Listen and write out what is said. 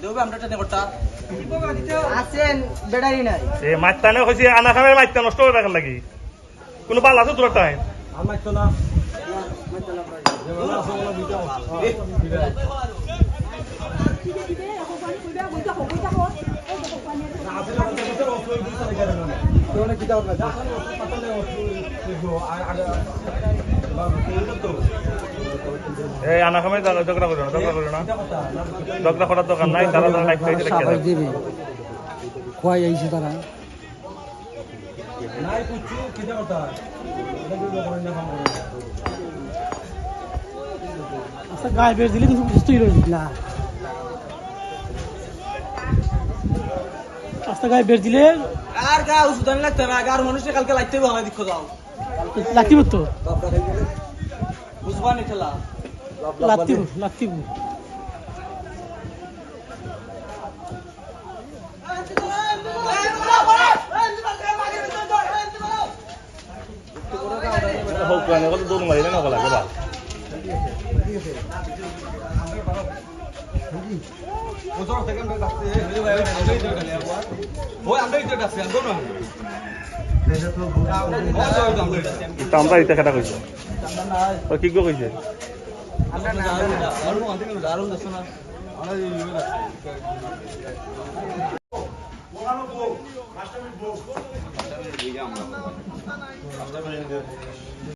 দেবে আমরা ট্রেনে করতা আছেন ব্যাটারি নাই। এ মাইতানে কইছি আনা খাবে মাইতা নষ্ট করে রাখার লাগি কোনো বাল আছে তোর টাইম এই আনা খামে ঝগড়া করিও না ঝগড়া করিও না। ঝগড়া করার দোকান নাই তারা তারা লাইফ থেকে রেখে দেবে খোয়াই আইছে তারা। আচ্ছা গায়ে বের দিলে কিন্তু সুস্থ হইল না। আস্তে গায়ে বের দিলে আর গা আনি লাগতে না আর মানুষের কালকে লাগতে হবে দিক্ষ যাও লাগতিব তো? বুঝবা নি ঠেলা লাগতিব লাগতিব হোক মানে কত দৌড় মারিলে না লাগে বা ওই আমরা ইতে ডাকছি আর কোন এটা আমরা ইটা খেটা কইছো ও কি গো నాలుగు అంటే నువ్వు నాలుగు వస్తున్నా అలా